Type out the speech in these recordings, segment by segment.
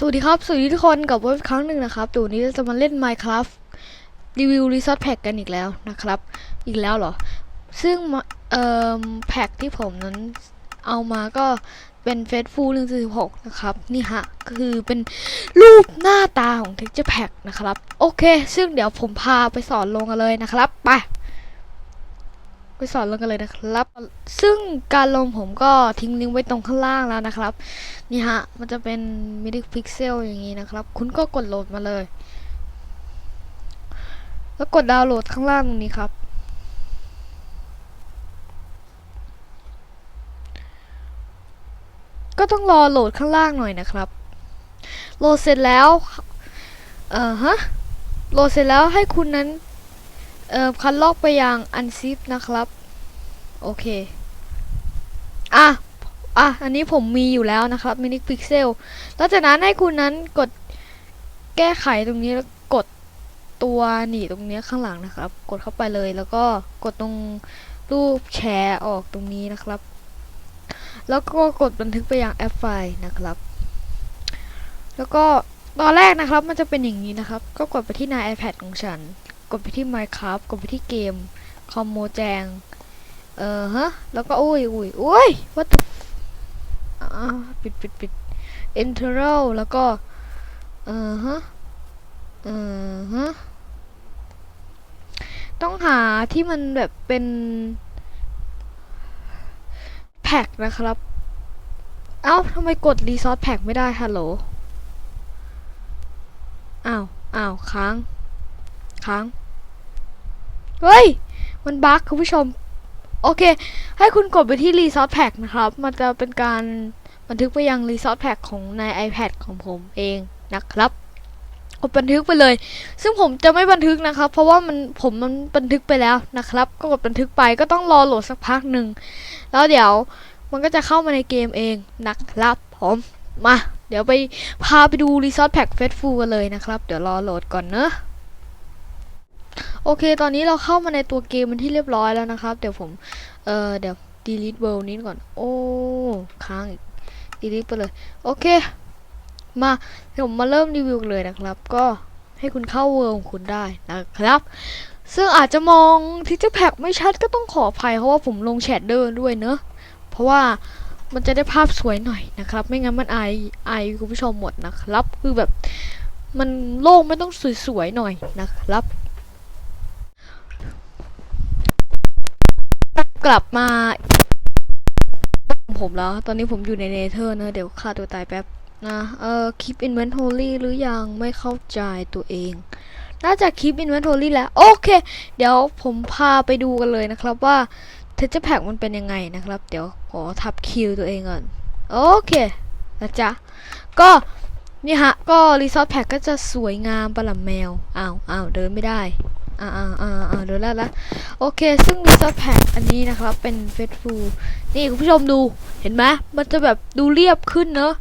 สวัสดีครับ สวัสดีทุกคนกับมาอีกครั้งหนึ่งนะครับเดี๋ยวนี้เราจะมาเล่น Minecraft รีวิว Resort Pack กันอีกแล้วนะครับ อีกแล้วเหรอ ซึ่งเอ่อแพ็กที่ผมนั้นเอามาก็เป็นเฟซฟูล146นะครับ นี่ฮะ คือเป็นรูปหน้าตาของ Texture Pack นะครับ โอเค ซึ่งเดี๋ยวผมพาไปสอนลงกันเลยนะครับ ไป ไปสอนลงกันเลยนะครับ ซึ่งการลงผมก็ทิ้งลิงก์ไว้ตรงข้างล่างแล้วนะครับ นี่ฮะ มันจะเป็นมิดิพิกเซลอย่างนี้นะครับ คุณก็กดโหลดมาเลย แล้วกดดาวน์โหลดข้างล่างตรงนี้ครับ ก็ต้องรอโหลดข้างล่างหน่อยนะครับ โหลดเสร็จแล้ว เออฮะ โหลดเสร็จแล้วให้คุณนั้น เอ่อคันลอกไปยัง unzip นะครับ โอเค อะ อะ อันนี้ผมมีอยู่แล้วนะครับ Mini Pixel แล้วจากนั้นให้คุณนั้นกดแก้ไขตรงนี้แล้วกดตัวหนีตรงนี้ข้างหลังนะครับ กดเข้าไปเลยแล้วก็กดตรงรูปแชร์ออกตรงนี้นะครับ แล้วก็กดบันทึกไปยังแอปไฟล์นะครับ แล้วก็ตอนแรกนะครับมันจะเป็นอย่างนี้นะครับ ก็กดไปที่หน้า iPad ของฉัน กดไปที่ Minecraft กดไปที่เกม คอมโมแจง เออฮะ แล้วก็อุ้ยอุ้ยอุ้ย what the อ่าปิดปิดปิด i n t e r a l แล้วก็ เออฮะ เออฮะ ต้องหาที่มันแบบเป็น แพ็กนะครับ เอ้าทำไมกดรีซอสแพ็กไม่ได้ฮัลโหล อ้าว อ้าว ค้าง ค้าง เฮ้ย มันบั๊กคุณผู้ชม โอเค ให้คุณกดไปที่ Resource Pack นะครับ มันจะเป็นการบันทึกไปยัง Resource Pack ของใน iPad ของผมเองนะครับกดบันทึกไปเลย ซึ่งผมจะไม่บันทึกนะครับ เพราะว่ามันผมมันบันทึกไปแล้วนะครับ ก็กดบันทึกไปก็ต้องรอโหลดสักพักหนึ่ง แล้วเดี๋ยวมันก็จะเข้ามาในเกมเองนะครับผมมา เดี๋ยวไปพาไปดู Resource Pack f a i t f u l กันเลยนะครับ เดี๋ยวรอโหลดก่อนเนอะ โอเค ตอนนี้เราเข้ามาในตัวเกมมันที่เรียบร้อยแล้วนะครับ เดี๋ยวผม เออเดี๋ยว delete world นี้ก่อน โอ้ ค้างอีก delete ไปเลย โอเค มาเดี๋ยวผมมาเริ่มรีวิวเลยนะครับ ก็ให้คุณเข้า world ของคุณได้นะครับ ซึ่งอาจจะมองที่จะแพ็กไม่ชัดก็ต้องขออภัยเพราะว่าผมลงแชดเดอร์ด้วยเนอะเพราะว่ามันจะได้ภาพสวยหน่อยนะครับ ไม่งั้นมันไอายอคุณผู้ชมหมดนะครับ คือแบบมันโล่งไม่ต้องสวยๆหน่อยนะครับ กลับมาผมแล้ว ตอนนี้ผมอยู่ในเนเธอร์นะ เดี๋ยวฆ่าตัวตายแป๊บนะ เออคลิป inventory หรือยังไม่เข้าใจตัวเอง น่าจะคลิป inventory แล้ว โอเค เดี๋ยวผมพาไปดูกันเลยนะครับว่า texture pack มันเป็นยังไงนะครับ เดี๋ยวขอทับคิวตัวเองก่อน โอเคนะจ๊ะ ก็นี่ฮะ ก็ resort pack ก็จะสวยงามประหลำแมว อ้าวอ้าวเดินไม่ได้ อ่าอ่าอ่าอ่าเดินแล้วละโอเค ซึ่ง Resort Pack อันนี้นะครับ เป็น f a i t f u l นี่คุณผู้ชมดูเห็นไหมมันจะแบบดูเรียบขึ้นเนอะ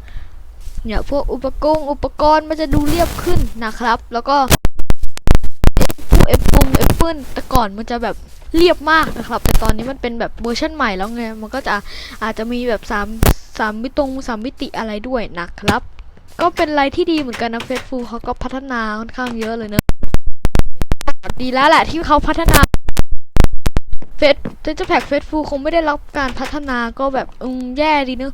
เนี่ยพวกอุปกรณ์อุปกรณ์มันจะดูเรียบขึ้นนะครับ แล้วก็พวกเอฟปุงเอฟเปิลแต่ก่อนมันจะแบบเรียบมากนะครับ แต่ตอนนี้มันเป็นแบบเวอร์ชันใหม่แล้วไงมันก็จะอาจจะมีแบบสามสามมิตรงสามมิติอะไรด้วยนะครับ ก็เป็นอะไรที่ดีเหมือนกันนะเฟซฟูเขาก็พัฒนาค่อนข้างเยอะเลยเนอะ ดีแล้วแหละที่เขาพัฒนาเฟสเทจแพ็กเฟสฟูคงไม่ได้รับการพัฒนาก็แบบอืมแย่ดีเนอะ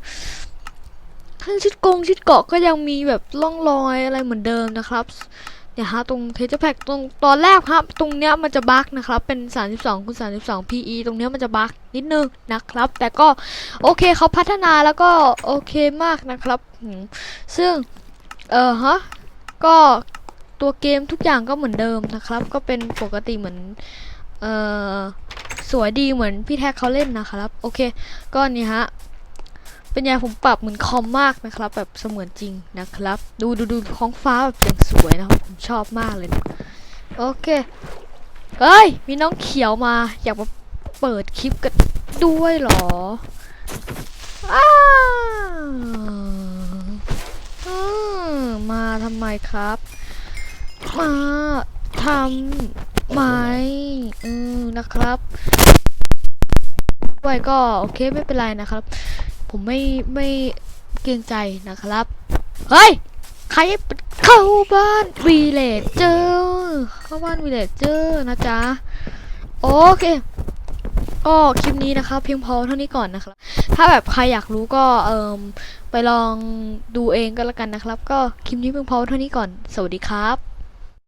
ทั้งชิดกงชิดเกาะก็ยังมีแบบร่องรอยอะไรเหมือนเดิมนะครับเนี่ยฮะตรงเทจแพ็กตรงตอนแรกครับ ตรงเนี้ยมันจะบั๊กนะครับ เป็น 32คูณ32 PE ตรงเนี้ยมันจะบั๊กนิดนึงนะครับ แต่ก็โอเคเขาพัฒนาแล้วก็โอเคมากนะครับ ซึ่ง เออฮะ ก็ ตัวเกมทุกอย่างก็เหมือนเดิมนะครับ ก็เป็นปกติเหมือนเออสวยดีเหมือนพี่แท็กเขาเล่นนะครับ โอเค ก็นี่ฮะเป็นไงผมปรับเหมือนคอมมากนะครับ แบบเสมือนจริงนะครับ ดูดูดูท้องฟ้าแบบอย่างสวยนะครับผมชอบมากเลยนะโอเคเฮ้ยมีน้องเขียวมา อยากมาเปิดคลิปกันด้วยเหรออ้าวอืมมาทำไมครับ มาทำไมอืมนะครับด้วยก็โอเคไม่เป็นไรนะครับ ผมไม่ไม่เกรงใจนะครับ เฮ้ย ใครเข้าบ้านวีเลจเจอเข้าบ้านวีเลจเจอนะจ๊ะ โอเคก็คลิปนี้นะครับเพียงพอเท่านี้ก่อนนะครับ ถ้าแบบใครอยากรู้ก็เอิมไปลองดูเองก็แล้วกันนะครับ ก็คลิปนี้เพียงพอเท่านี้ก่อน สวัสดีครับ